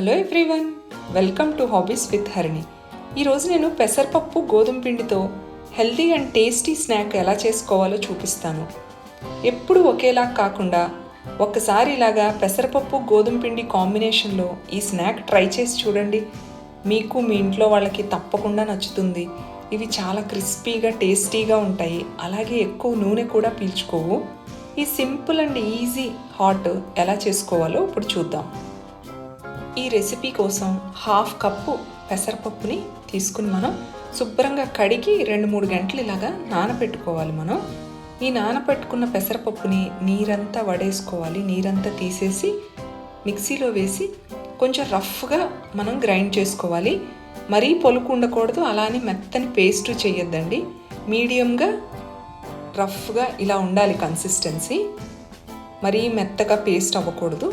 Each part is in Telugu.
Hello everyone welcome to hobbies with Harini. ఈరోజు నేను పెసరపప్పు గోధుమ పిండితో హెల్దీ అండ్ టేస్టీ స్నాక్ ఎలా చేసుకోవాలో చూపిస్తాను. ఎప్పుడు ఒకేలా కాకుండా ఒక్కసారి ఇలాగా పెసరపప్పు గోధుమ పిండి కాంబినేషన్లో ఈ స్నాక్ ట్రై చేసి చూడండి. మీకు మీ ఇంట్లో వాళ్ళకి తప్పకుండా నచ్చుతుంది. ఇవి చాలా క్రిస్పీగా టేస్టీగా ఉంటాయి. అలాగే ఎక్కువ నూనె కూడా పీల్చుకోవు. ఈ సింపుల్ అండ్ ఈజీ హాట్ ఎలా చేసుకోవాలో ఇప్పుడు చూద్దాం. ఈ రెసిపీ కోసం హాఫ్ కప్పు పెసరపప్పుని తీసుకుని మనం శుభ్రంగా కడిగి రెండు మూడు గంటలు ఇలాగా నానబెట్టుకోవాలి మనం. ఈ నానబెట్టుకున్న పెసరపప్పుని నీరంతా వడేసుకోవాలి. నీరంతా తీసేసి మిక్సీలో వేసి కొంచెం రఫ్గా మనం గ్రైండ్ చేసుకోవాలి. మరీ పొలుకు ఉండకూడదు అలానే మెత్తని పేస్ట్ చేయొద్దండి. మీడియంగా రఫ్గా ఇలా ఉండాలి కన్సిస్టెన్సీ మరీ మెత్తగా పేస్ట్ అవ్వకూడదు.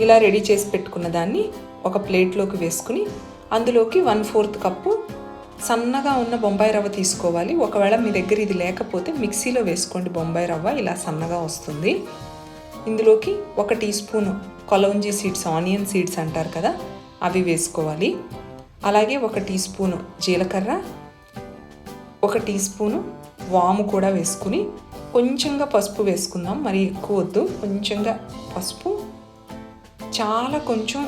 ఇలా రెడీ చేసి పెట్టుకున్న దాన్ని ఒక ప్లేట్లోకి వేసుకుని అందులోకి వన్ ఫోర్త్ కప్పు సన్నగా ఉన్న బొంబాయి రవ్వ తీసుకోవాలి. ఒకవేళ మీ దగ్గర ఇది లేకపోతే మిక్సీలో వేసుకోండి. బొంబాయి రవ్వ ఇలా సన్నగా వస్తుంది. ఇందులోకి ఒక teaspoon kalonji seeds onion seeds అంటారు కదా అవి వేసుకోవాలి. అలాగే ఒక టీ స్పూను జీలకర్ర ఒక టీ స్పూను వాము కూడా వేసుకుని కొంచెంగా పసుపు వేసుకుందాం. మరి ఎక్కువ వద్దు కొంచెంగా పసుపు చాలా కొంచెం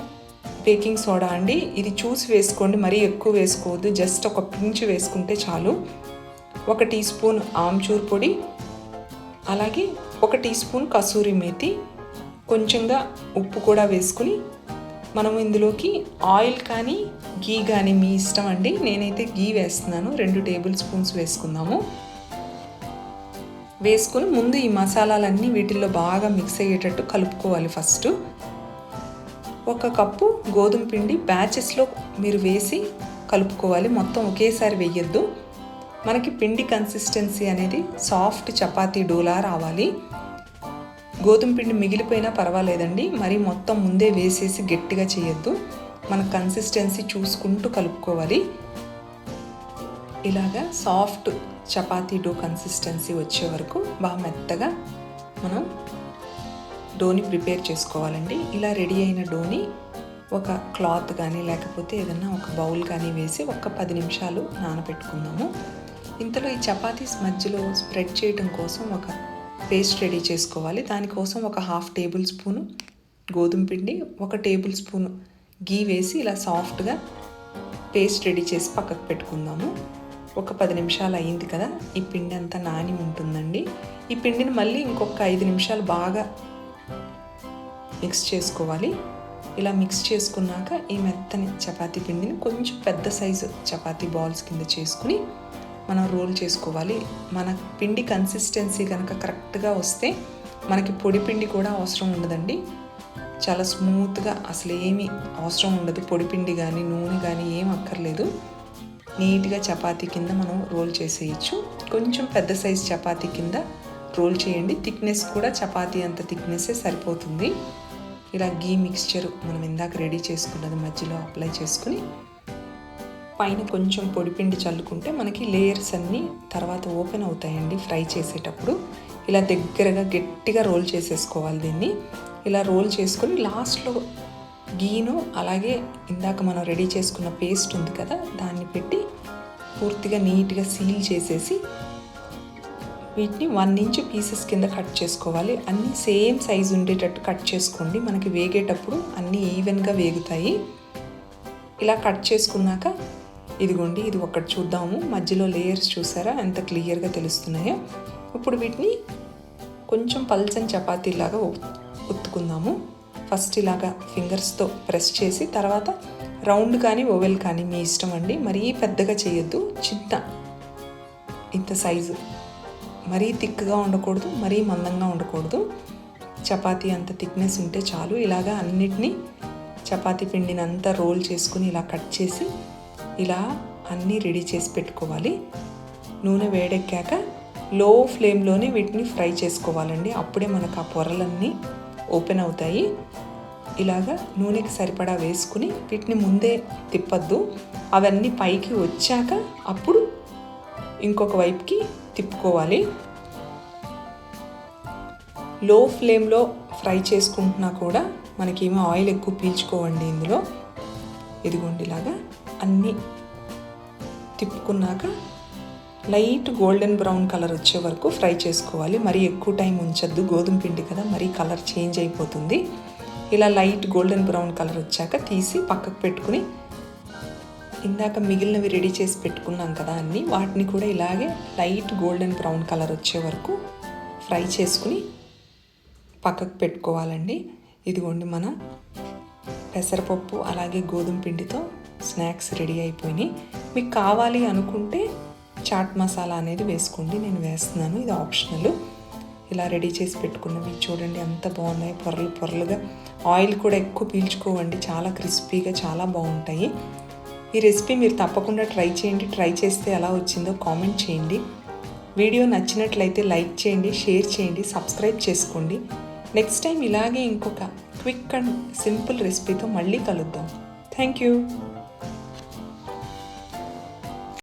బేకింగ్ సోడా అండి. ఇది చూసి వేసుకోండి మరీ ఎక్కువ వేసుకోవద్దు. జస్ట్ ఒక పించ్ వేసుకుంటే చాలు. ఒక టీ స్పూన్ ఆమ్చూర్ పొడి అలాగే ఒక టీ స్పూన్ కసూరి మేతి కొంచెంగా ఉప్పు కూడా వేసుకుని మనం ఇందులోకి ఆయిల్ కానీ గీ కానీ మీ ఇష్టం అండి. నేనైతే గీ వేస్తున్నాను. రెండు టేబుల్ స్పూన్స్ వేసుకుందాము. వేసుకుని ముందు ఈ మసాలాలన్నీ వీటిల్లో బాగా మిక్స్ అయ్యేటట్టు కలుపుకోవాలి ఫస్ట్. ఒక కప్పు గోధుమ పిండి బ్యాచెస్లో మీరు వేసి కలుపుకోవాలి. మొత్తం ఒకేసారి వేయద్దు. మనకి పిండి కన్సిస్టెన్సీ అనేది సాఫ్ట్ చపాతీ డోలా రావాలి. గోధుమ పిండి మిగిలిపోయినా పర్వాలేదండి. మరి మొత్తం ముందే వేసేసి గట్టిగా చేయొద్దు. మన కన్సిస్టెన్సీ చూసుకుంటూ కలుపుకోవాలి. ఇలాగా సాఫ్ట్ చపాతీ డో కన్సిస్టెన్సీ వచ్చే వరకు బాగా మెత్తగా మనం డోని ప్రిపేర్ చేసుకోవాలండి. ఇలా రెడీ అయిన డోని ఒక క్లాత్ కానీ లేకపోతే ఏదన్నా ఒక బౌల్ కానీ వేసి ఒక పది నిమిషాలు నానబెట్టుకుందాము. ఇంతలో ఈ చపాతీస్ మధ్యలో స్ప్రెడ్ చేయడం కోసం ఒక పేస్ట్ రెడీ చేసుకోవాలి. దానికోసం ఒక హాఫ్ టేబుల్ స్పూను గోధుమ పిండి ఒక టేబుల్ స్పూను గీ వేసి ఇలా సాఫ్ట్గా పేస్ట్ రెడీ చేసి పక్కకు పెట్టుకుందాము. ఒక పది నిమిషాలు అయ్యింది కదా ఈ పిండి అంతా నాని ఉంటుందండి. ఈ పిండిని మళ్ళీ ఇంకొక ఐదు నిమిషాలు బాగా మిక్స్ చేసుకోవాలి. ఇలా మిక్స్ చేసుకున్నాక ఈ మెత్తని చపాతీ పిండిని కొంచెం పెద్ద సైజు చపాతీ బాల్స్ కింద చేసుకుని మనం రోల్ చేసుకోవాలి. మన పిండి కన్సిస్టెన్సీ కనుక కరెక్ట్గా వస్తే మనకి పొడి పిండి కూడా అవసరం ఉండదండి. చాలా స్మూత్గా అసలు ఏమీ అవసరం ఉండదు. పొడి పిండి కానీ నూనె కానీ ఏం అక్కర్లేదు. నీట్గా చపాతీ కింద మనం రోల్ చేసేయచ్చు. కొంచెం పెద్ద సైజు చపాతీ కింద రోల్ చేయండి. థిక్నెస్ కూడా చపాతీ అంత థిక్నెస్సే సరిపోతుంది. ఇలా గీ మిక్స్చర్ మనం ఇందాక రెడీ చేసుకున్నది మధ్యలో అప్లై చేసుకుని పైన కొంచెం పొడిపిండి చల్లుకుంటే మనకి లేయర్స్ అన్నీ తర్వాత ఓపెన్ అవుతాయండి ఫ్రై చేసేటప్పుడు. ఇలా దగ్గరగా గట్టిగా రోల్ చేసేసుకోవాలి దీన్ని. ఇలా రోల్ చేసుకొని లాస్ట్లో గీను అలాగే ఇందాక మనం రెడీ చేసుకున్న పేస్ట్ ఉంది కదా దాన్ని పెట్టి పూర్తిగా నీట్గా సీల్ చేసేసి వీటిని వన్ ఇంచ్ పీసెస్ కింద కట్ చేసుకోవాలి. అన్నీ సేమ్ సైజు ఉండేటట్టు కట్ చేసుకోండి. మనకి వేగేటప్పుడు అన్నీ ఈవెన్గా వేగుతాయి. ఇలా కట్ చేసుకున్నాక ఇదిగోండి ఇది ఒకటి చూద్దాము. మధ్యలో లేయర్స్ చూసారా? ఎంత క్లియర్గా తెలుస్తున్నాయో. ఇప్పుడు వీటిని కొంచెం పల్చని చపాతీలాగా ఉత్తుకుందాము. ఫస్ట్ ఇలాగా ఫింగర్స్తో ప్రెస్ చేసి తర్వాత రౌండ్ కానీ ఓవెల్ కానీ మీ ఇష్టం అండి. మరీ పెద్దగా చేయొద్దు. చిన్న ఇంత సైజు మరీ థిక్గా ఉండకూడదు మరీ మందంగా ఉండకూడదు. చపాతీ అంత థిక్నెస్ ఉంటే చాలు. ఇలాగా అన్నిటినీ చపాతీ పిండిని అంతా రోల్ చేసుకుని ఇలా కట్ చేసి ఇలా అన్నీ రెడీ చేసి పెట్టుకోవాలి. నూనె వేడెక్కాక లో ఫ్లేమ్లోనే వీటిని ఫ్రై చేసుకోవాలండి. అప్పుడే మనకు ఆ పొరలన్నీ ఓపెన్ అవుతాయి. ఇలాగా నూనెకి సరిపడా వేసుకుని వీటిని ముందే తిప్పద్దు. అవన్నీ పైకి వచ్చాక అప్పుడు ఇంకొక వైపుకి తిప్పుకోవాలి. లో ఫ్లేమ్లో ఫ్రై చేసుకుంటున్నా కూడా మనకేమో ఆయిల్ ఎక్కువ పీల్చుకోవండి ఇందులో. ఇదిగోండి ఇలాగా అన్నీ తిప్పుకున్నాక లైట్ గోల్డెన్ బ్రౌన్ కలర్ వచ్చే వరకు ఫ్రై చేసుకోవాలి. మరీ ఎక్కువ టైం ఉంచొద్దు. గోధుమ పిండి కదా మరీ కలర్ చేంజ్ అయిపోతుంది. ఇలా లైట్ గోల్డెన్ బ్రౌన్ కలర్ వచ్చాక తీసి పక్కకు పెట్టుకుని ఇందాక మిగిలినవి రెడీ చేసి పెట్టుకున్నాం కదా అన్నీ వాటిని కూడా ఇలాగే లైట్ గోల్డెన్ బ్రౌన్ కలర్ వచ్చే వరకు ఫ్రై చేసుకుని పక్కకు పెట్టుకోవాలండి. ఇదిగోండి మన పెసరపప్పు అలాగే గోధుమ పిండితో స్నాక్స్ రెడీ అయిపోయినాయి. మీకు కావాలి అనుకుంటే చాట్ మసాలా అనేది వేసుకోండి నేను వేస్తున్నాను ఇది ఆప్షనల్ ఇలా రెడీ చేసి పెట్టుకున్నవి చూడండి ఎంత బాగున్నాయి. పొరలు పొరలుగా ఆయిల్ కూడా ఎక్కువ పీల్చుకోవండి చాలా క్రిస్పీగా చాలా బాగుంటాయి. ఈ రెసిపీ మీరు తప్పకుండా ట్రై చేయండి. ట్రై చేస్తే ఎలా వచ్చిందో కామెంట్ చేయండి. వీడియో నచ్చినట్లయితే లైక్ చేయండి షేర్ చేయండి సబ్స్క్రైబ్ చేసుకోండి. నెక్స్ట్ టైం ఇలాగే ఇంకొక క్విక్ అండ్ సింపుల్ రెసిపీతో మళ్ళీ కలుద్దాం. Thank you.